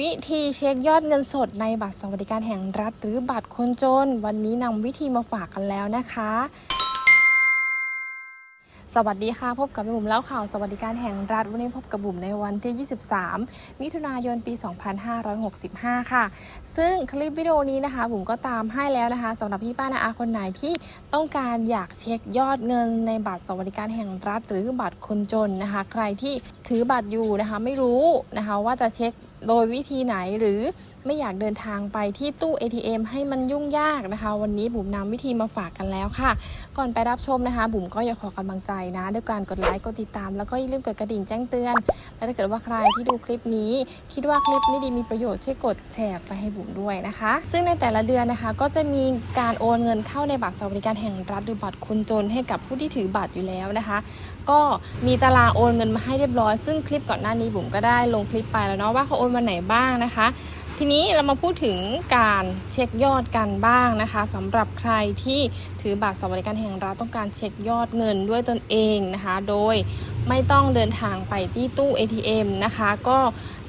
วิธีเช็คยอดเงินสดในบัตรสวัสดิการแห่งรัฐ หรือบัตรคนจน วันนี้นำวิธีมาฝากกันแล้วนะคะ สวัสดีค่ะ พบกับบุ๋มเล่าข่าวสวัสดิการแห่งรัฐ วันนี้พบกับบุ๋มในวันที่ 23 มิถุนายนปี 2565 ค่ะ ซึ่งคลิปวิดีโอนี้นะคะบุ๋มก็ตามให้แล้วนะคะสำหรับพี่ป้านาอาคนไหนที่ต้องการอยากเช็คยอดเงินในบัตรสวัสดิการแห่งรัฐ หรือบัตรคนจนนะคะ ใครที่ถือบัตรอยู่นะคะ ไม่รู้นะคะว่าจะเช็ค โดยวิธีไหนหรือไม่อยากเดินทางไปที่ตู้ ATM ให้มันยุ่งยากนะคะ วันนี้บุ๋มนำวิธีมาฝากกันแล้วค่ะ ก่อนไปรับชมนะคะ บุ๋มก็อยากขอกำลังใจนะ ด้วยการกดไลค์กดติดตาม แล้วก็อย่าลืมกดกระดิ่งแจ้งเตือน และถ้าเกิดว่าใครที่ดูคลิปนี้ คิดว่าคลิปนี้ดีมีประโยชน์ช่วยกดแชร์ไปให้บุ๋มด้วยนะคะ ซึ่งในแต่ละเดือนนะคะ ก็จะมีการโอนเงินเข้าในบัตรสวัสดิการแห่งรัฐหรือบัตรคนจนให้กับผู้ที่ถือบัตรอยู่แล้วนะคะ ก็มีตารางโอนเงินมาให้เรียบร้อย ซึ่งคลิปก่อนหน้านี้บุ๋มก็ได้ลงคลิปไปแล้วเนาะว่าเขาโอนวันไหนบ้างนะคะ ทีนี้เรามาพูดถึงการเช็คยอดกันบ้างนะคะสำหรับใครที่ถือบัตรสวัสดิการแห่งรัฐต้องการเช็คยอดเงินด้วยตนเองนะคะ โดยไม่ต้องเดินทางไปที่ตู้ ATM นะคะ ก็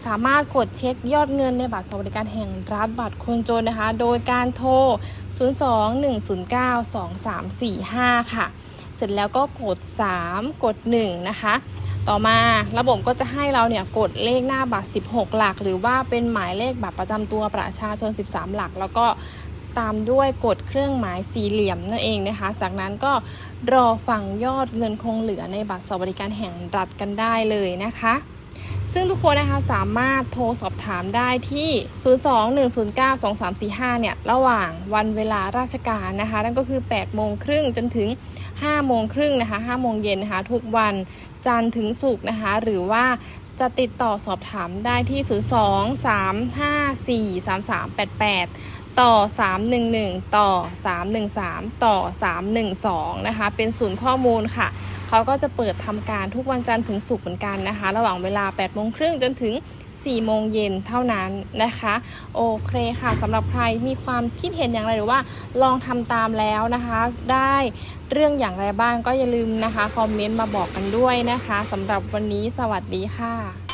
สามารถกดเช็คยอดเงินในบัตรสวัสดิการแห่งรัฐบัตรคนจนนะคะ โดยการโทร 02-109-2345 ค่ะ เสร็จแล้วก็กด 3 กด 1 นะคะ ต่อมาระบบก็จะให้เราเนี่ยกดเลขหน้าบัตร 16 หลัก หรือว่าเป็นหมายเลขบัตรประจำตัวประชาชน 13 หลัก แล้วก็ตามด้วยกดเครื่องหมายสี่เหลี่ยมนั่นเองนะคะ จากนั้นก็รอฟังยอดเงินคงเหลือในบัตรสวัสดิการแห่งรัฐกันได้เลยนะคะ ซึ่งทุกคนนะคะสามารถโทรสอบถามได้ที่ 02-109-2345 เนี่ย ระหว่างวันเวลาราชการนะคะ นั่นก็คือ 8 โมงครึ่งจนถึง 5โมงครึ่งนะคะ5โมงเย็นนะคะทุกวันจันทร์ถึงศุกร์นะคะ หรือว่าจะติดต่อสอบถามได้ที่ 02-354-3388 ต่อ 311 ต่อ 313 ต่อ 312 นะคะ เป็นศูนย์ข้อมูลค่ะ เขาก็จะเปิดทำการทุกวันจันทร์ถึงศุกร์เหมือนกันนะคะ ระหว่างเวลา 8 โมงครึ่งจนถึง 4 โมงเย็นเท่านั้นนะคะ โอเคค่ะสำหรับใครมีความคิดเห็นอย่างไรหรือว่าลองทำตามแล้วนะคะ ได้เรื่องอย่างไรบ้างก็อย่าลืมนะคะ คอมเมนต์มาบอกกันด้วยนะคะสำหรับวันนี้สวัสดีค่ะ